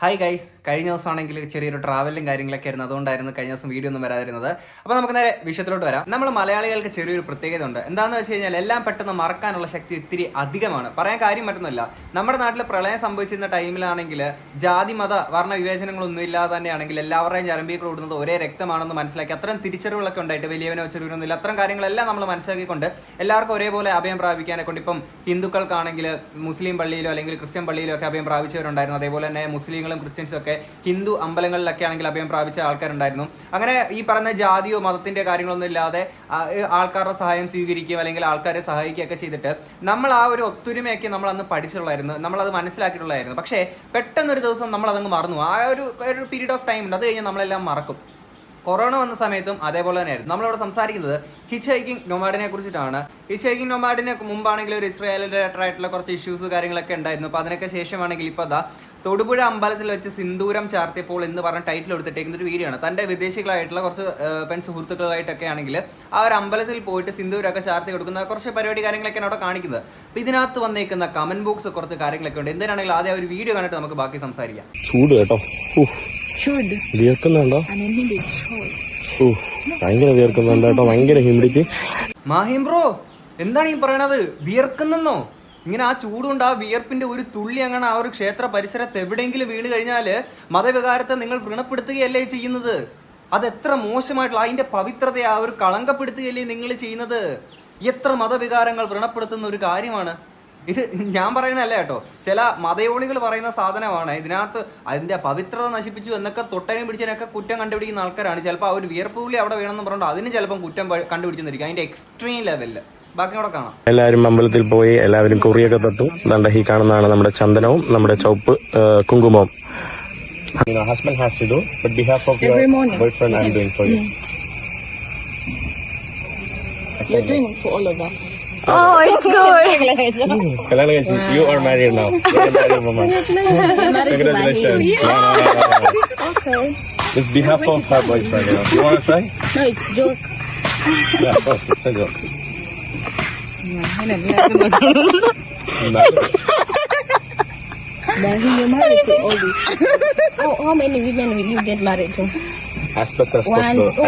Hi guys കഴിഞ്ഞ ദിവസമാണെങ്കിൽ ചെറിയൊരു ട്രാവലും കാര്യങ്ങളൊക്കെ ആയിരുന്നു. അതുകൊണ്ടായിരുന്നു കഴിഞ്ഞ ദിവസം വീഡിയോ ഒന്നും വരാതിരുന്നത്. അപ്പോൾ നമുക്ക് നേരെ വിഷയത്തിലോട്ട് വരാം. നമ്മൾ മലയാളികൾക്ക് ചെറിയൊരു പ്രത്യേകത ഉണ്ട് എന്താണെന്ന് വെച്ച് കഴിഞ്ഞാൽ എല്ലാം പെട്ടെന്ന് മറക്കാനുള്ള ശക്തി ഇത്തിരി അധികമാണ്. പറയാൻ കാര്യം പറ്റുന്നില്ല നമ്മുടെ നാട്ടിൽ പ്രളയം സംഭവിച്ചിരുന്ന ടൈമിലാണെങ്കിൽ ജാതി മത വർണ വിവേചനങ്ങളൊന്നും ഇല്ലാതെ തന്നെയാണെങ്കിൽ എല്ലാവരുടെയും ചരമ്പിയൊക്കെ ഓടുന്നത് ഒരേ രക്തമാണെന്ന് മനസ്സിലാക്കി അത്തരം തിരിച്ചറിവുകളൊക്കെ ഉണ്ടായിട്ട് വലിയവനോ ചെറിയവനോ ഇല്ല അത്തരം കാര്യങ്ങളെല്ലാം നമ്മൾ മനസ്സിലാക്കിക്കൊണ്ട് എല്ലാവർക്കും ഒരേപോലെ അഭയം പ്രാപിക്കാനെ കൊണ്ട് ഇപ്പം ഹിന്ദുക്കൾക്കാണെങ്കിൽ മുസ്ലിം പള്ളിയിലോ അല്ലെങ്കിൽ ക്രിസ്ത്യൻ പള്ളിയിലോ ഒക്കെ അഭയം പ്രാപിച്ചവരുണ്ടായിരുന്നു. അതേപോലെ തന്നെ മുസ്ലിങ്ങളും ക്രിസ്ത്യൻസും ഒക്കെ ഹിന്ദു അമ്പലങ്ങളിലൊക്കെ ആണെങ്കിൽ അഭയം പ്രാപിച്ച ആൾക്കാരുണ്ടായിരുന്നു. അങ്ങനെ ഈ പറഞ്ഞ ജാതിയോ മതത്തിന്റെ കാര്യങ്ങളൊന്നും ഇല്ലാതെ ആൾക്കാരുടെ സഹായം സ്വീകരിക്കുകയും അല്ലെങ്കിൽ ആൾക്കാരെ സഹായിക്കുകയൊക്കെ ചെയ്തിട്ട് നമ്മൾ ആ ഒരു ഒത്തൊരുമയൊക്കെ നമ്മൾ അന്ന് പഠിച്ചിട്ടുള്ളായിരുന്നു. നമ്മൾ അത് മനസ്സിലാക്കിയിട്ടുള്ളായിരുന്നു. പക്ഷേ പെട്ടെന്നൊരു ദിവസം നമ്മൾ അതങ്ങ് മറന്നു. ആ ഒരു ഒരു പീരീഡ് ഓഫ് ടൈം ഉണ്ട്. അത് കഴിഞ്ഞാൽ നമ്മളെല്ലാം മറക്കും. കൊറോണ വന്ന സമയത്തും അതേപോലെ തന്നെയായിരുന്നു. നമ്മളിവിടെ സംസാരിക്കുന്നത് ഹിച്ച് ഹൈക്കിംഗ് നൊമാഡിനെ കുറിച്ചിട്ടാണ്. ഹിച്ച് ഹൈക്കിംഗ് നൊമാഡിന് മുമ്പാണെങ്കിൽ ഒരു ഇസ്രായേൽ റിലേറ്റഡ് ആയിട്ടുള്ള കുറച്ച് ഇഷ്യൂസ് കാര്യങ്ങളൊക്കെ ഉണ്ടായിരുന്നു. അപ്പോൾ അതിനൊക്കെ ശേഷമാണെങ്കിൽ ഇപ്പോൾ അതാ തൊടുപുഴ അമ്പലത്തിൽ വെച്ച് സിന്ദൂരം ചാർത്തിയപ്പോൾ എന്ന് പറഞ്ഞ ടൈറ്റിൽ എടുത്തിട്ടേക്കുന്ന ഒരു വീഡിയോ ആണ്. തന്റെ വിദേശികളായിട്ടുള്ള കുറച്ച് പെൺ സുഹൃത്തുക്കളായിട്ടൊക്കെ ആണെങ്കിൽ ആ ഒരു അമ്പലത്തിൽ പോയിട്ട് സിന്ദൂരമൊക്കെ ചാർത്തി കൊടുക്കുന്ന കുറച്ച് പരിപാടി കാര്യങ്ങളൊക്കെയാണ് അവിടെ കാണിക്കുന്നത്. അപ്പോൾ ഇതിനകത്ത് വന്നേക്കുന്ന കമന്റ് ബോക്സ് കുറച്ച് കാര്യങ്ങളൊക്കെ ഉണ്ട്. എന്തിനാണെങ്കിൽ ആദ്യം ആ ഒരു വീഡിയോ കണ്ടിട്ട് നമുക്ക് ബാക്കി സംസാരിക്കാം. ചൂട് കേട്ടോ. ഭയങ്കര വിയർക്കുന്നുണ്ട് കേട്ടോ. ഭയങ്കര ഹ്യൂമിഡിറ്റി മാഹിം ബ്രോ എന്താണ് ഈ പറയണത്? വിയർക്കുന്നെന്നോ? ഇങ്ങനെ ആ ചൂടുകൊണ്ട് ആ വിയർപ്പിന്റെ ഒരു തുള്ളി അങ്ങനെ ആ ഒരു ക്ഷേത്ര പരിസരത്ത് എവിടെയെങ്കിലും വീണ് കഴിഞ്ഞാൽ മതവികാരത്തെ നിങ്ങൾ വ്രണപ്പെടുത്തുകയല്ലേ ചെയ്യുന്നത്? അത് എത്ര മോശമായിട്ടുള്ള അതിന്റെ പവിത്രതയെ ആ ഒരു കളങ്കപ്പെടുത്തുകയല്ലേ നിങ്ങൾ ചെയ്യുന്നത്? എത്ര മതവികാരങ്ങൾ വ്രണപ്പെടുത്തുന്ന ഒരു കാര്യമാണ്. ഇത് ഞാൻ പറയുന്നതല്ല കേട്ടോ. ചില മതയോളികൾ പറയുന്ന സാധനമാണ്. ഇതിനകത്ത് അതിന്റെ പവിത്രത നശിപ്പിച്ചു എന്നൊക്കെ തൊട്ടനും പിടിച്ചതിനൊക്കെ കുറ്റം കണ്ടുപിടിക്കുന്ന ആൾക്കാരാണ്. ചിലപ്പോൾ ആ ഒരു വിയർപ്പ് പുള്ളി അവിടെ വേണമെന്ന് പറഞ്ഞിട്ട് അതിന് ചിലപ്പം കുറ്റം കണ്ടുപിടിച്ചെന്നിരിക്കും. അതിന്റെ എക്സ്ട്രീം ലെവലിൽ എല്ലാവരും അമ്പലത്തിൽ പോയി എല്ലാവരും കുറിയൊക്കെ തട്ടു. നല്ല ദണ്ഡഹി കാണുന്നതാണ് നമ്മുടെ ചന്ദനവും നമ്മുടെ ചുവപ്പ് കുങ്കുമവും. Yeah, of course, it's a joke. Then you're married to all this. How, how many women will you get married to? As best as One. possible. Oh.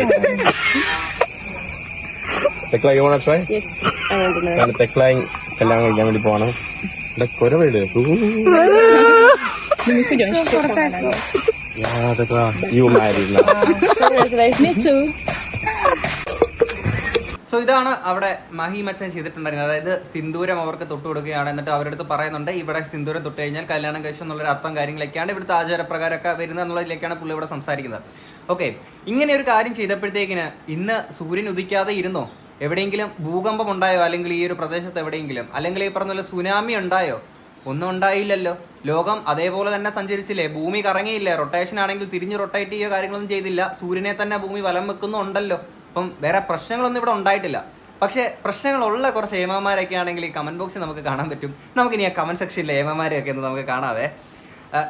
Tekla, you want to try? Yes, I want to marry. ഞാൻ തെക്ലായും കല്യാണം കഴിക്കാൻ വേണ്ടി പോവാണ് ഇവിടെ കുരവിട് you married now Congratulations. Me too. So ഇതാണ് അവിടെ മഹിമച്ചൻ ചെയ്തിട്ടുണ്ടായിരുന്നത്. അതായത് സിന്ദൂരം അവർക്ക് തൊട്ട് കൊടുക്കുകയാണ്. എന്നിട്ട് അവരുടെ അടുത്ത് പറയുന്നുണ്ട് ഇവിടെ സിന്ദൂരം തൊട്ട് കഴിഞ്ഞാൽ കല്യാണം കഴിച്ചു എന്നുള്ളൊരു അർത്ഥം കാര്യങ്ങളൊക്കെയാണ് ഇവിടുത്തെ ആചാരപ്രകാരമൊക്കെ വരുന്നത് എന്നുള്ളതിലേക്കാണ് പുള്ളി ഇവിടെ സംസാരിക്കുന്നത്. ഓക്കെ ഇങ്ങനെ ഒരു കാര്യം ചെയ്തപ്പോഴത്തേക്കിന് ഇന്ന് സൂര്യൻ ഉദിക്കാതെ ഇരുന്നോ? എവിടെയെങ്കിലും ഭൂകമ്പം ഉണ്ടായോ? അല്ലെങ്കിൽ ഈ ഒരു പ്രദേശത്ത് എവിടെയെങ്കിലും? അല്ലെങ്കിൽ ഈ പറഞ്ഞ സുനാമി ഉണ്ടായോ? ഒന്നും ഉണ്ടായില്ലല്ലോ. ലോകം അതേപോലെ തന്നെ സഞ്ചരിച്ചില്ലേ? ഭൂമി കറങ്ങിയില്ലേ? റൊട്ടേഷൻ ആണെങ്കിൽ തിരിഞ്ഞ് റൊട്ടേറ്റ് ചെയ്യുക കാര്യങ്ങളൊന്നും ചെയ്തില്ല. സൂര്യനെ തന്നെ ഭൂമി വലം വെക്കുന്നുണ്ടല്ലോ. അപ്പം വേറെ പ്രശ്നങ്ങളൊന്നും ഇവിടെ ഉണ്ടായിട്ടില്ല. പക്ഷേ പ്രശ്നങ്ങളുള്ള കുറച്ച് ഏമാമാരൊക്കെ ആണെങ്കിൽ ഈ കമന്റ് ബോക്സിൽ നമുക്ക് കാണാൻ പറ്റും. നമുക്കിനി ആ കമന്റ് സെക്ഷനിലെ ഏമാമാരെയൊക്കെ ഒന്ന് നമുക്ക് കാണാവേ.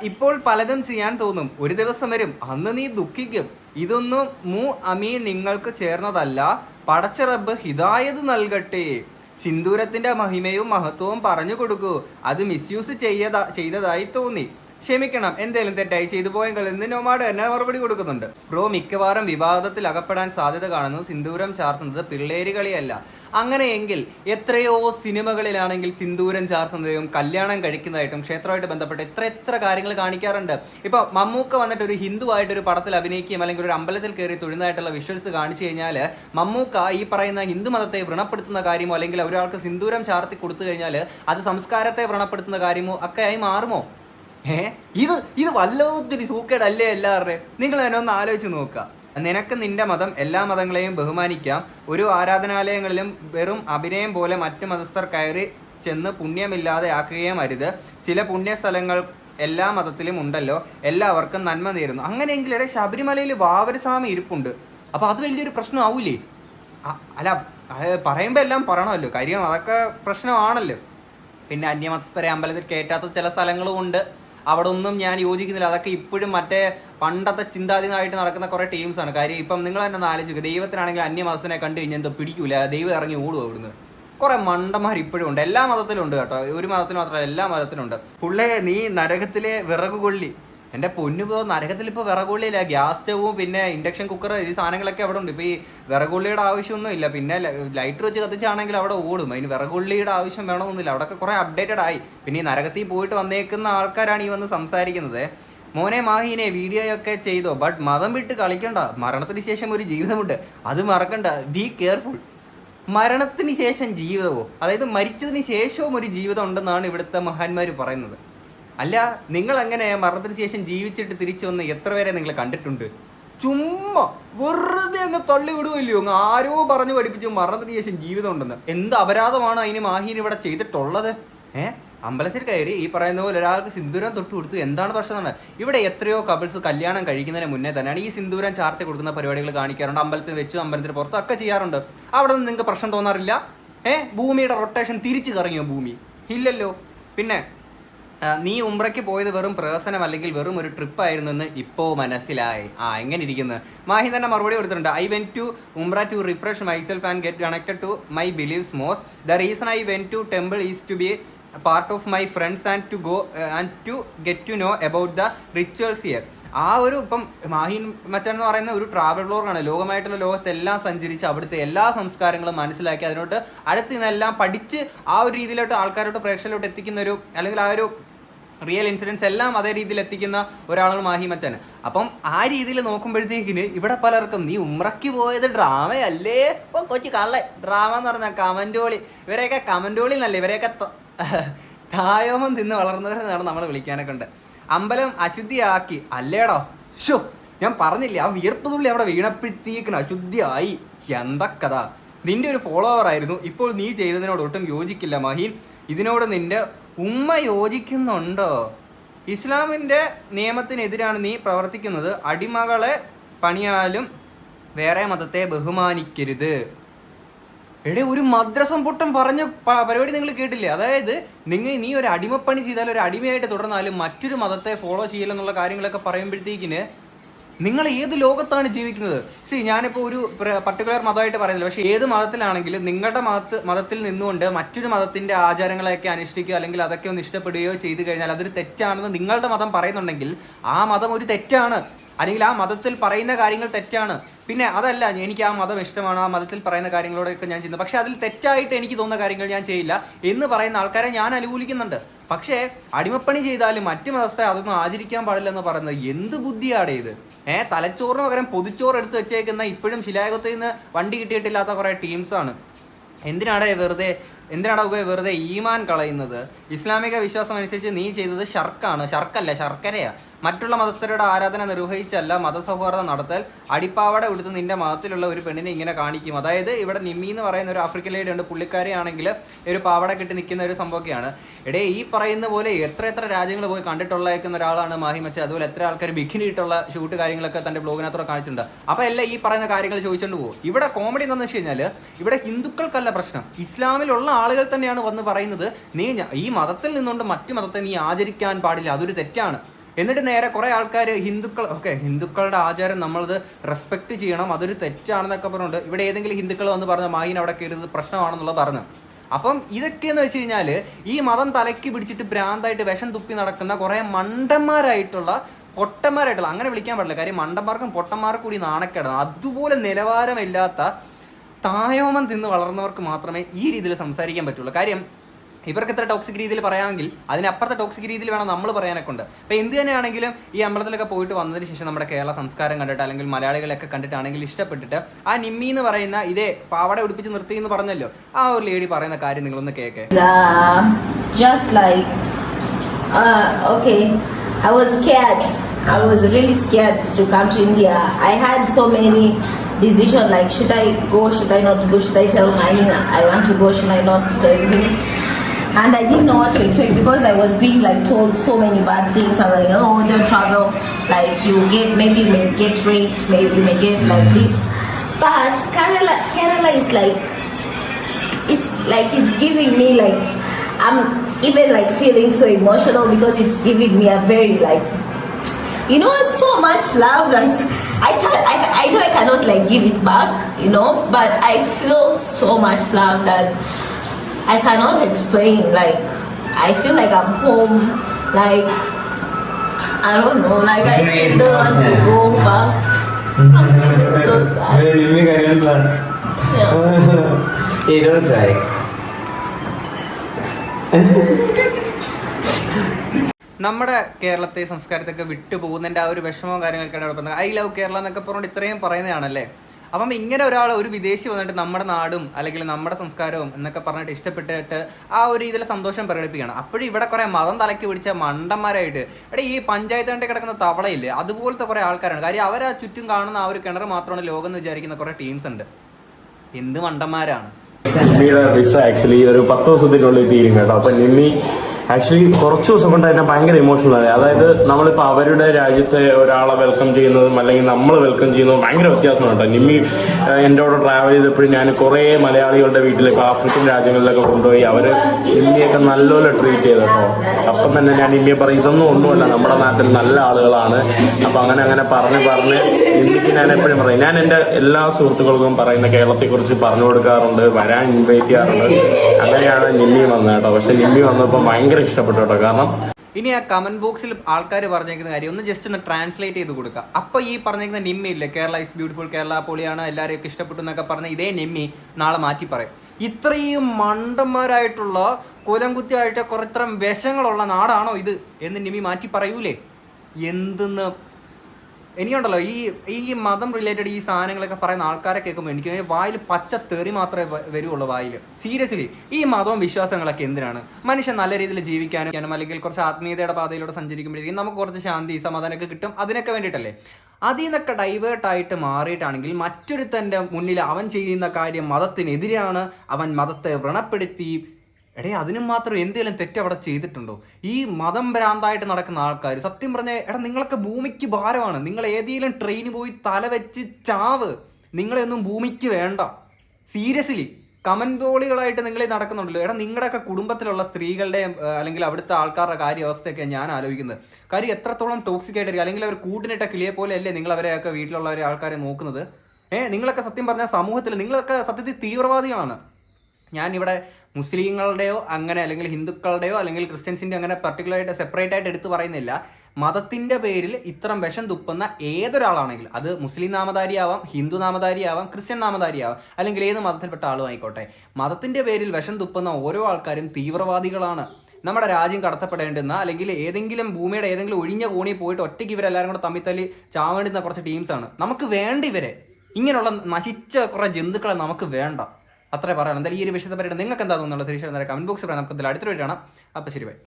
ഇപ്പോൾ പലതും ചെയ്യാൻ തോന്നും. ഒരു ദിവസം വരും. അന്ന് നീ ദുഃഖിക്കും. ഇതൊന്നും മു അമീ നിങ്ങൾക്ക് ചേർന്നതല്ല. പടച്ച റബ്ബ് ഹിതായത് നൽകട്ടെ. സിന്ദൂരത്തിന്റെ മഹിമയും മഹത്വവും പറഞ്ഞു കൊടുക്കൂ. അത് മിസ്യൂസ് ചെയ്യതാ ചെയ്തതായി തോന്നി. ക്ഷമിക്കണം എന്തേലും തെറ്റായി ചെയ്തു പോയെങ്കിൽ എന്ന് നൊമാഡ് തന്നെ മറുപടി കൊടുക്കുന്നുണ്ട്. ബ്രോ മിക്കവാറും വിവാദത്തിൽ അകപ്പെടാൻ സാധ്യത കാണുന്നു സിന്ദൂരം ചാർത്തുന്നത് പിള്ളേര് കളിയല്ല. അങ്ങനെയെങ്കിൽ എത്രയോ സിനിമകളിലാണെങ്കിൽ സിന്ദൂരം ചാർത്തുന്നതും കല്യാണം കഴിക്കുന്നതായിട്ടും ക്ഷേത്രമായിട്ട് ബന്ധപ്പെട്ട് എത്ര എത്ര കാര്യങ്ങൾ കാണിക്കാറുണ്ട്. ഇപ്പൊ മമ്മൂക്ക വന്നിട്ട് ഒരു ഹിന്ദു ആയിട്ട് ഒരു പടത്തിൽ അഭിനയിക്കുകയും അല്ലെങ്കിൽ ഒരു അമ്പലത്തിൽ കയറി തൊഴുന്നതായിട്ടുള്ള വിഷ്വൽസ് കാണിച്ചു കഴിഞ്ഞാൽ മമ്മൂക്ക ഈ പറയുന്ന ഹിന്ദു മതത്തെ വ്രണപ്പെടുത്തുന്ന കാര്യമോ അല്ലെങ്കിൽ ഒരാൾക്ക് സിന്ദൂരം ചാർത്തി കൊടുത്തു കഴിഞ്ഞാൽ അത് സംസ്കാരത്തെ വ്രണപ്പെടുത്തുന്ന കാര്യമോ ഒക്കെ ആയി മാറുമോ? ഏ? ഇത് ഇത് വല്ലതൊത്തിരി സൂക്കേടല്ലേ എല്ലാവരുടെയും നിങ്ങൾ തന്നെ ഒന്ന് ആലോചിച്ച് നോക്കുക. നിനക്ക് നിന്റെ മതം എല്ലാ മതങ്ങളെയും ബഹുമാനിക്കാം. ഒരു ആരാധനാലയങ്ങളിലും വെറും അഭിനയം പോലെ മറ്റ് മതസ്ഥർ കയറി ചെന്ന് പുണ്യമില്ലാതെ ആക്കുകയും അരുത്. ചില പുണ്യ സ്ഥലങ്ങൾ എല്ലാ മതത്തിലും ഉണ്ടല്ലോ. എല്ലാവർക്കും നന്മ നേരുന്നു. അങ്ങനെയെങ്കിൽ ഇടയിൽ ശബരിമലയിൽ വാവരസ്വാമി ഇരിപ്പുണ്ട്. അപ്പൊ അത് വലിയൊരു പ്രശ്നമാവൂലേ അല്ല പറയുമ്പോ എല്ലാം പറയണമല്ലോ. കാര്യം അതൊക്കെ പ്രശ്നമാണല്ലോ. പിന്നെ അന്യമതസ്ഥരെ അമ്പലത്തിൽ കയറ്റാത്ത ചില സ്ഥലങ്ങളും ഉണ്ട്. അവിടെ ഒന്നും ഞാൻ യോജിക്കുന്നില്ല. അതൊക്കെ ഇപ്പോഴും മറ്റേ പണ്ടത്തെ ചിന്താധീനമായിട്ട് നടക്കുന്ന കുറേ ടീംസാണ് കാര്യം ഇപ്പം നിങ്ങൾ തന്നെ ആലോചിക്കുക ദൈവത്തിനാണെങ്കിൽ അന്യമതസ്ഥനെ കണ്ടു കഴിഞ്ഞാൽ എന്തോ പിടിക്കൂല. ദൈവം ഇറങ്ങി ഓടുക അവിടുന്ന്. കുറെ മണ്ടന്മാർ ഇപ്പോഴും ഉണ്ട്. എല്ലാ മതത്തിലും ഉണ്ട് കേട്ടോ. ഒരു മതത്തിൽ മാത്രമല്ല എല്ലാ മതത്തിലും ഉണ്ട്. പുള്ളേ നീ നരകത്തിലെ വിറക് കൊള്ളി. എന്റെ പൊന്നു പോ നരകത്തിൽ ഇപ്പോൾ വിറകുള്ളിയില്ല ഗ്യാസ് സ്റ്റവും പിന്നെ ഇൻഡക്ഷൻ കുക്കർ ഈ സാധനങ്ങളൊക്കെ അവിടെ ഉണ്ട്. ഇപ്പോൾ ഈ വിറകുള്ളിയുടെ ആവശ്യമൊന്നും ഇല്ല. പിന്നെ ലൈറ്റർ വെച്ച് കത്തിച്ചാണെങ്കിൽ അവിടെ ഓടും. അതിന് വിറകുള്ളിയുടെ ആവശ്യം വേണമെന്നില്ല അവിടെയൊക്കെ കുറേ അപ്ഡേറ്റഡ് ആയി. പിന്നെ ഈ നരകത്തിൽ പോയിട്ട് വന്നേക്കുന്ന ആൾക്കാരാണ് ഈ വന്ന് സംസാരിക്കുന്നത്. മോനെ മാഹീനെ വീഡിയോയൊക്കെ ചെയ്തോ. ബട്ട് മതം വിട്ട് കളിക്കണ്ട. മരണത്തിന് ശേഷം ഒരു ജീവിതമുണ്ട്. അത് മറക്കണ്ട. ബി കെയർഫുൾ മരണത്തിന് ശേഷം ജീവിതമോ അതായത് മരിച്ചതിന് ശേഷവും ഒരു ജീവിതം ഉണ്ടെന്നാണ് ഇവിടുത്തെ മഹാന്മാർ പറയുന്നത്. അല്ല നിങ്ങൾ എങ്ങനെ മരണത്തിന് ശേഷം ജീവിച്ചിട്ട് തിരിച്ചു വന്ന് എത്ര പേരെ നിങ്ങൾ കണ്ടിട്ടുണ്ട്? ചുമ്മാ വെറുതെ അങ്ങ് തള്ളി വിടുമല്ലയോ അങ്ങ് ആരോ പറഞ്ഞു പഠിപ്പിച്ചു മരണത്തിന് ശേഷം ജീവിതം ഉണ്ടെന്ന്. എന്ത് അപരാധമാണ് അതിന് മാഹീൻ ഇവിടെ ചെയ്തിട്ടുള്ളത്? ഏ? അമ്പലത്തിൽ കയറി ഈ പറയുന്ന പോലെ ഒരാൾക്ക് സിന്ദൂരം തൊട്ട് കൊടുത്തു. എന്താണ് പ്രശ്നമാണ് ഇവിടെ എത്രയോ കപ്പിൾസ് കല്യാണം കഴിക്കുന്നതിന് മുന്നേ തന്നെയാണ് ഈ സിന്ദൂരം ചാർത്തി കൊടുക്കുന്ന പരിപാടികൾ കാണിക്കാറുണ്ട്. അമ്പലത്തിൽ വെച്ച് അമ്പലത്തിന് പുറത്തും ഒക്കെ ചെയ്യാറുണ്ട്. അവിടെ നിന്ന് നിങ്ങൾക്ക് പ്രശ്നം തോന്നാറില്ല? ഏ? ഭൂമിയുടെ റൊട്ടേഷൻ തിരിച്ചു കറങ്ങിയോ ഭൂമി? ഇല്ലല്ലോ. പിന്നെ നീ ഉംറയ്ക്ക് പോയത് വെറും പ്രഹസനം അല്ലെങ്കിൽ വെറും ഒരു ട്രിപ്പ് ആയിരുന്നു എന്ന് ഇപ്പോ മനസ്സിലായി. ആ എങ്ങനെ ഇരിക്കുന്നത് മാഹി തന്നെ മറുപടി കൊടുത്തിട്ടുണ്ട്. I went to Umrah to refresh myself and get connected to my believes more the reason I went to temple is to be part of my friends and to go and to get to know about the rituals year ആ ഒരു ഇപ്പം മാഹിൻ മച്ചൻ എന്ന് പറയുന്ന ഒരു travel ബ്ലോഗാണ് ലോകമായിട്ടുള്ള ലോകത്തെല്ലാം സഞ്ചരിച്ച് അവിടുത്തെ എല്ലാ സംസ്കാരങ്ങളും മനസ്സിലാക്കി അതിനോട്ട് അടുത്ത് നിന്നെല്ലാം പഠിച്ച് ആ ഒരു രീതിയിലോട്ട് ആൾക്കാരോട്ട് പ്രേക്ഷകരോട്ട് എത്തിക്കുന്ന ഒരു അല്ലെങ്കിൽ ആ ഒരു റിയൽ ഇൻസിഡൻസ് എല്ലാം അതേ രീതിയിൽ എത്തിക്കുന്ന ഒരാളാണ് മാഹി മച്ചൻ. അപ്പം ആ രീതിയിൽ നോക്കുമ്പോഴത്തേക്കിന് ഇവിടെ പലർക്കും നീ ഉമ്രയ്ക്ക് പോയത് ഡ്രാമയല്ലേ? ഓ കൊച്ചു കള്ളേ ഡ്രാമ എന്ന് പറഞ്ഞാൽ കമന്റോളി. ഇവരെയൊക്കെ കമന്റോളി എന്നല്ല ഇവരെയൊക്കെ തായോമം തിന്ന് വളർന്നവരെന്നാണ് നമ്മൾ വിളിക്കാനൊക്കെ ഉണ്ട്. അമ്പലം അശുദ്ധിയാക്കി. അല്ലേടോ? ഷോ ഞാൻ പറഞ്ഞില്ലേ ആ വിയർപ്പ് തുള്ളി അവിടെ വീണപ്പോഴത്തേക്കിന് അശുദ്ധിയായി. കഥ നിന്റെ ഒരു ഫോളോവർ ആയിരുന്നു ഇപ്പോൾ നീ ചെയ്തതിനോട് ഒട്ടും യോജിക്കില്ല മഹീൻ ഇതിനോട് നിന്റെ ഉമ്മ യോജിക്കുന്നുണ്ടോ? ഇസ്ലാമിന്റെ നിയമത്തിനെതിരാണ് നീ പ്രവർത്തിക്കുന്നത്. അടിമകളെ പണിയാലും വേറെ മതത്തെ ബഹുമാനിക്കരുത്. എടേ ഒരു മദ്രസം പൊട്ടം പറഞ്ഞ പരിപാടി നിങ്ങൾ കേട്ടില്ലേ? അതായത് നിങ്ങൾ നീ ഒരു അടിമപ്പണി ചെയ്താൽ ഒരു അടിമയായിട്ട് തുടർന്നാലും മറ്റൊരു മതത്തെ ഫോളോ ചെയ്യില്ലെന്നുള്ള കാര്യങ്ങളൊക്കെ പറയുമ്പോഴത്തേക്കിന് നിങ്ങൾ ഏത് ലോകത്താണ് ജീവിക്കുന്നത്? സി ഞാനിപ്പോൾ ഒരു പർട്ടിക്കുലർ മതമായിട്ട് പറയുന്നില്ല. പക്ഷേ ഏത് മതത്തിലാണെങ്കിലും നിങ്ങളുടെ മതത്ത് മതത്തിൽ നിന്നുകൊണ്ട് മറ്റൊരു മതത്തിന്റെ ആചാരങ്ങളെയൊക്കെ അനുഷ്ഠിക്കുകയോ അല്ലെങ്കിൽ അതൊക്കെ ഒന്ന് ഇഷ്ടപ്പെടുകയോ ചെയ്തു കഴിഞ്ഞാൽ അതൊരു തെറ്റാണെന്ന് നിങ്ങളുടെ മതം പറയുന്നുണ്ടെങ്കിൽ ആ മതം ഒരു തെറ്റാണ്. അല്ലെങ്കിൽ ആ മതത്തിൽ പറയുന്ന കാര്യങ്ങൾ തെറ്റാണ്. പിന്നെ അതല്ല എനിക്ക് ആ മതം ഇഷ്ടമാണ് ആ മതത്തിൽ പറയുന്ന കാര്യങ്ങളോടൊക്കെ ഞാൻ ചെയ്യുന്നത് പക്ഷേ അതിൽ തെറ്റായിട്ട് എനിക്ക് തോന്നുന്ന കാര്യങ്ങൾ ഞാൻ ചെയ്യില്ല എന്ന് പറയുന്ന ആൾക്കാരെ ഞാൻ അനുകൂലിക്കുന്നുണ്ട്. പക്ഷേ അടിമപ്പണി ചെയ്താലും മറ്റു മതസ്ഥ അതൊന്നും ആചരിക്കാൻ പാടില്ലെന്ന് പറയുന്നത് എന്ത് ബുദ്ധിയാണ് ഇത്? ഏഹ് തലച്ചോറിന് പകരം പൊതിച്ചോറ് എടുത്ത് വെച്ചേക്കുന്ന ഇപ്പോഴും ശിലായുഗത്തിൽ നിന്ന് വണ്ടി കിട്ടിയിട്ടില്ലാത്ത കുറേ ടീംസാണ് എന്തിനാടേ വെറുതെ എന്തിനാടാ ഉപയോഗ വെറുതെ ഈമാൻ കളയുന്നത്? ഇസ്ലാമിക വിശ്വാസം അനുസരിച്ച് നീ ചെയ്തത് ഷർക്കാണ് ഷർക്കല്ല ശർക്കരയാ. മറ്റുള്ള മതസ്ഥരുടെ ആരാധന നിർവഹിച്ചല്ല മതസൗഹാർദ്ദം നടത്തൽ. അടിപ്പാവട ഉടുത്ത് നിന്റെ മതത്തിലുള്ള ഒരു പെണ്ണിനെ ഇങ്ങനെ കാണിക്കും. അതായത് ഇവിടെ നിമ്മി എന്ന് പറയുന്ന ഒരു ആഫ്രിക്കൻ ലേഡി ഉണ്ട്. പുള്ളിക്കാരിയാണെങ്കിൽ ഒരു പാവട കെട്ടി നിൽക്കുന്ന ഒരു സംഭവമൊക്കെയാണ്. ഇടയെ ഈ പറയുന്ന പോലെ എത്ര എത്ര രാജ്യങ്ങൾ പോയി കണ്ടിട്ടുള്ളേക്കുന്ന ഒരാളാണ് മാഹി മച്ച അതുപോലെ എത്ര ആൾക്കാർ ബിഖിനിയിട്ടുള്ള ഷൂട്ട് കാര്യങ്ങളൊക്കെ തന്റെ ബ്ലോഗിനത്ര കാണിച്ചിട്ടുണ്ട്. അപ്പോൾ എല്ലാം ഈ പറയുന്ന കാര്യങ്ങൾ ചോദിച്ചുകൊണ്ട് പോകും. ഇവിടെ കോമഡി എന്താണെന്ന് വെച്ച് കഴിഞ്ഞാൽ ഇവിടെ ഹിന്ദുക്കൾക്കല്ല പ്രശ്നം. ഇസ്ലാമിലുള്ള ആളുകൾ തന്നെയാണ് വന്ന് പറയുന്നത് നീ ഈ മതത്തിൽ നിന്നുകൊണ്ട് മറ്റു മതത്തെ നീ ആചരിക്കാൻ പാടില്ല. അതൊരു തെറ്റാണ്. എന്നിട്ട് നേരെ കുറേ ആൾക്കാർ ഹിന്ദുക്കൾ ഓക്കെ ഹിന്ദുക്കളുടെ ആചാരം നമ്മളത് റെസ്പെക്ട് ചെയ്യണം. അതൊരു തെറ്റാണെന്നൊക്കെ പറഞ്ഞുകൊണ്ട് ഇവിടെ ഏതെങ്കിലും ഹിന്ദുക്കൾ വന്ന് പറഞ്ഞ മായിൻ അവിടെ കയറുന്നത് പ്രശ്നമാണെന്നുള്ളത് പറഞ്ഞു. അപ്പം ഇതൊക്കെയെന്ന് വെച്ച് കഴിഞ്ഞാൽ ഈ മതം തലയ്ക്ക് പിടിച്ചിട്ട് ഭ്രാന്തായിട്ട് വിഷം തുപ്പി നടക്കുന്ന കുറേ മണ്ടന്മാരായിട്ടുള്ള പൊട്ടന്മാരായിട്ടുള്ള അങ്ങനെ വിളിക്കാൻ പാടില്ല. കാര്യം മണ്ടന്മാർക്കും പൊട്ടന്മാർക്കും കൂടി നാണക്കേടാണ്. അതുപോലെ നിലവാരമില്ലാത്ത തായോമം തിന്ന് വളർന്നവർക്ക് മാത്രമേ ഈ രീതിയിൽ സംസാരിക്കാൻ പറ്റുള്ളൂ. കാര്യം ഇവർക്ക് ഇത്ര ടോക്സിക് രീതിയിൽ പറയാമെങ്കിൽ അതിനപ്പുറത്തെ ടോക്സിക് രീതിയിൽ വേണം നമ്മൾ പറയാനൊക്കെ ഉണ്ട്. അപ്പോൾ എന്ത് തന്നെയാണെങ്കിലും ഈ അമ്പലത്തിലൊക്കെ പോയിട്ട് വന്നതിന് ശേഷം നമ്മുടെ കേരള സംസ്കാരം കണ്ടിട്ട് അല്ലെങ്കിൽ മലയാളികളൊക്കെ കണ്ടിട്ടാണെങ്കിൽ ഇഷ്ടപ്പെട്ടിട്ട് ആ നിമ്മി എന്ന് പറയുന്ന ഇതേ പാവട ഉടുപ്പിച്ച് നിർത്തി എന്ന് പറഞ്ഞല്ലോ ആ ഒരു ലേഡി പറയുന്ന കാര്യം നിങ്ങളൊന്ന് കേൾക്കേ uh, like like I was scared. I was really scared to come to india. I had so many decisions like should i go should i not go should i tell my i want to go should i not tell him? And i didn't know what to expect because i was being like told so many bad things. I'm like oh don't travel. Like you get maybe you may get raped. Maybe you may get like mm. this. But kerala kerala is like it's like it's giving me like I'm even like feeling so emotional because it's giving me a very like you know so much love that I can't I, I know I cannot like give it back you know but I feel so much love that I cannot explain like I feel like I'm home like I don't know. Like I don't want to go back. so sad. Yeah. hey, don't try. നമ്മുടെ കേരളത്തെ സംസ്കാരത്തൊക്കെ വിട്ടുപോകുന്നതിന്റെ ആ ഒരു വിഷമവും കാര്യങ്ങളൊക്കെ I love Kerala എന്നൊക്കെ പറഞ്ഞുകൊണ്ട് ഇത്രയും പറയുന്നതാണല്ലേ അപ്പം ഇങ്ങനെ ഒരാൾ ഒരു വിദേശി വന്നിട്ട് നമ്മുടെ നാടും അല്ലെങ്കിൽ നമ്മുടെ സംസ്കാരവും എന്നൊക്കെ പറഞ്ഞിട്ട് ഇഷ്ടപ്പെട്ടിട്ട് ആ ഒരു രീതിയിൽ സന്തോഷം പ്രകടിപ്പിക്കണം അപ്പോഴും ഇവിടെ കുറേ മതം തലക്കി പിടിച്ച മണ്ടന്മാരായിട്ട് എടാ ഈ പഞ്ചായത്ത് കണ്ടി കിടക്കുന്ന തവളയില്ലേ അതുപോലത്തെ കുറേ ആൾക്കാരാണ് കാര്യം അവർ ആ ചുറ്റും കാണുന്ന ആ ഒരു കിണർ മാത്രമാണ് ലോകം എന്ന് വിചാരിക്കുന്ന കുറേ ടീംസ് ഉണ്ട്. എന്ത് മണ്ടന്മാരാണ്. വിസ ആക്ച്വലി ഒരു പത്ത് ദിവസത്തിനുള്ളിൽ തീരും കേട്ടോ. അപ്പൊ നിമ്മി ആക്ച്വലി കുറച്ച് ദിവസം കൊണ്ട് തന്നെ ഭയങ്കര ഇമോഷണൽ ആയി അതായത് നമ്മളിപ്പോ അവരുടെ രാജ്യത്തെ ഒരാളെ വെൽക്കം ചെയ്യുന്നതും അല്ലെങ്കിൽ നമ്മൾ വെൽക്കം ചെയ്യുന്നതും ഭയങ്കര വ്യത്യാസമാണ് കേട്ടോ. നിമ്മി എന്റെ കൂടെ ട്രാവൽ ചെയ്തപ്പോഴും ഞാൻ കുറേ മലയാളികളുടെ വീട്ടിലേക്ക് ആഫ്രിക്കൻ രാജ്യങ്ങളിലൊക്കെ കൊണ്ടുപോയി അവർ ഇന്ത്യയൊക്കെ നല്ലപോലെ ട്രീറ്റ് ചെയ്തു കേട്ടോ അപ്പം തന്നെ ഞാൻ നിമ്മിയെ പറയും ഇതൊന്നും ഒന്നുമല്ല നമ്മുടെ നാട്ടിൽ നല്ല ആളുകളാണ്. അപ്പം അങ്ങനെ അങ്ങനെ പറഞ്ഞ് പറഞ്ഞ് ഇന്ത്യയ്ക്ക് ഞാൻ എപ്പോഴും പറയും. ഞാൻ എന്റെ എല്ലാ സുഹൃത്തുക്കൾക്കും പറയുന്ന കേരളത്തെക്കുറിച്ച് പറഞ്ഞു കൊടുക്കാറുണ്ട് വരാൻ ഇൻവൈറ്റ് ചെയ്യാറുണ്ട്. അങ്ങനെയാണ് നിമ്മി വന്നത് കേട്ടോ. പക്ഷെ നിമ്മി വന്നപ്പോൾ ഭയങ്കര ഇഷ്ടപ്പെട്ടു കേട്ടോ. കാരണം ഇനി ആ കമന്റ് ബോക്സിൽ ആൾക്കാർ പറഞ്ഞേക്കുന്ന കാര്യം ഒന്ന് ജസ്റ്റ് ഒന്ന് ട്രാൻസ്ലേറ്റ് ചെയ്ത് കൊടുക്കുക അപ്പോൾ ഈ പറഞ്ഞേക്കുന്ന നിമ്മി ഇല്ലേ? കേരള ഇസ് ബ്യൂട്ടിഫുൾ കേരള പൊളിയാണ് എല്ലാവരെയൊക്കെ ഇഷ്ടപ്പെട്ടു എന്നൊക്കെ പറഞ്ഞ ഇതേ നിമ്മി നാളെ മാറ്റി പറയും. ഇത്രയും മണ്ടന്മാരായിട്ടുള്ള കൊലം കുത്തിയായിട്ട് കുറേത്തരം വിഷങ്ങളുള്ള നാടാണോ ഇത്? എന്ന് നിമ്മി മാറ്റി പറയൂലേ? എന്തെന്ന് എനിക്കുണ്ടല്ലോ ഈ ഈ മതം റിലേറ്റഡ് ഈ സാധനങ്ങളൊക്കെ പറയുന്ന ആൾക്കാരെ കേൾക്കുമ്പോൾ എനിക്ക് വായിൽ പച്ച തെറി മാത്രമേ വരുള്ളൂ വായിൽ. സീരിയസ്ലി ഈ മതവും വിശ്വാസങ്ങളൊക്കെ എന്തിനാണ്? മനുഷ്യൻ നല്ല രീതിയിൽ ജീവിക്കാനും അല്ലെങ്കിൽ കുറച്ച് ആത്മീയതയുടെ പാതയിലൂടെ സഞ്ചരിക്കുമ്പോഴേക്കും നമുക്ക് കുറച്ച് ശാന്തി സമാധാനമൊക്കെ കിട്ടും അതിനൊക്കെ വേണ്ടിയിട്ടല്ലേ? അതിൽ നിന്നൊക്കെ ഡൈവേർട്ടായിട്ട് മാറിയിട്ടാണെങ്കിൽ മറ്റൊരുത്തന്റെ മുന്നിൽ അവൻ ചെയ്യുന്ന കാര്യം മതത്തിനെതിരാണ് അവൻ മതത്തെ വ്രണപ്പെടുത്തി എടേ അതിനും മാത്രം എന്തെങ്കിലും തെറ്റ് അവിടെ ചെയ്തിട്ടുണ്ടോ? ഈ മതം ഭ്രാന്തായിട്ട് നടക്കുന്ന ആൾക്കാർ സത്യം പറഞ്ഞ എടാ നിങ്ങളൊക്കെ ഭൂമിക്ക് ഭാരമാണ്. നിങ്ങൾ ഏതെങ്കിലും ട്രെയിന് പോയി തല വെച്ച് ചാവ് നിങ്ങളെയൊന്നും ഭൂമിക്ക് വേണ്ട. സീരിയസ്ലി കമൻബോളികളായിട്ട് ബോളികളായിട്ട് നിങ്ങൾ നടക്കുന്നുണ്ടല്ലോ. എടാ നിങ്ങളുടെയൊക്കെ കുടുംബത്തിലുള്ള സ്ത്രീകളുടെ അല്ലെങ്കിൽ അവിടുത്തെ ആൾക്കാരുടെ കാര്യാവസ്ഥയൊക്കെ ഞാൻ ആലോചിക്കുന്നത്. കാര്യം എത്രത്തോളം ടോക്സിക് ആയിട്ട് അല്ലെങ്കിൽ അവർ കൂട്ടിനിട്ട കിളിയെ പോലെ അല്ലേ നിങ്ങൾ അവരെയൊക്കെ വീട്ടിലുള്ളവരെ ആൾക്കാരെ നോക്കുന്നത്. ഏഹ് നിങ്ങളൊക്കെ സത്യം പറഞ്ഞാൽ സമൂഹത്തിൽ നിങ്ങളൊക്കെ സത്യത്തിൽ തീവ്രവാദികളാണ്. ഞാൻ ഇവിടെ മുസ്ലിങ്ങളുടെയോ അങ്ങനെ അല്ലെങ്കിൽ ഹിന്ദുക്കളുടെയോ അല്ലെങ്കിൽ ക്രിസ്ത്യൻസിന്റെ അങ്ങനെ പർട്ടിക്കുലർ ആയിട്ട് സെപ്പറേറ്റ് ആയിട്ട് എടുത്തു പറയുന്നില്ല. മതത്തിന്റെ പേരിൽ ഇത്തരം വിഷം തുപ്പുന്ന ഏതൊരാളാണെങ്കിലും അത് മുസ്ലിം നാമധാരിയാവാം ഹിന്ദു നാമധാരിയാവാം ക്രിസ്ത്യൻ നാമധാരിയാവാം അല്ലെങ്കിൽ ഏത് മതത്തിൽപ്പെട്ട ആളും ആയിക്കോട്ടെ മതത്തിന്റെ പേരിൽ വിഷം തുപ്പുന്ന ഓരോ ആൾക്കാരും തീവ്രവാദികളാണ്. നമ്മുടെ രാജ്യം കടത്തപ്പെടേണ്ടുന്ന അല്ലെങ്കിൽ ഏതെങ്കിലും ഭൂമിയുടെ ഏതെങ്കിലും ഒഴിഞ്ഞ കോണി പോയിട്ട് ഒറ്റയ്ക്ക് ഇവരെല്ലാവരും കൂടെ തമ്മിൽ തല്ലി ചാവേണ്ടുന്ന കുറച്ച് ടീംസാണ് നമുക്ക് വേണ്ട ഇവരെ. ഇങ്ങനെയുള്ള നശിച്ച കുറേ ജന്തുക്കളെ നമുക്ക് വേണ്ട. അത്രേ പറയാൻ എന്തായാലും ഈ ഒരു വിഷയത്തെ പറ്റിയിട്ട് നിങ്ങൾക്ക് എന്താ തോന്നുന്നുള്ളത് തീർച്ചയായിട്ടും കമന്റ് ബോക്സിൽ പറയാം. നമുക്ക് എന്തായാലും അടുത്തൊരു കാണാം. അപ്പോൾ ശരി ബൈ.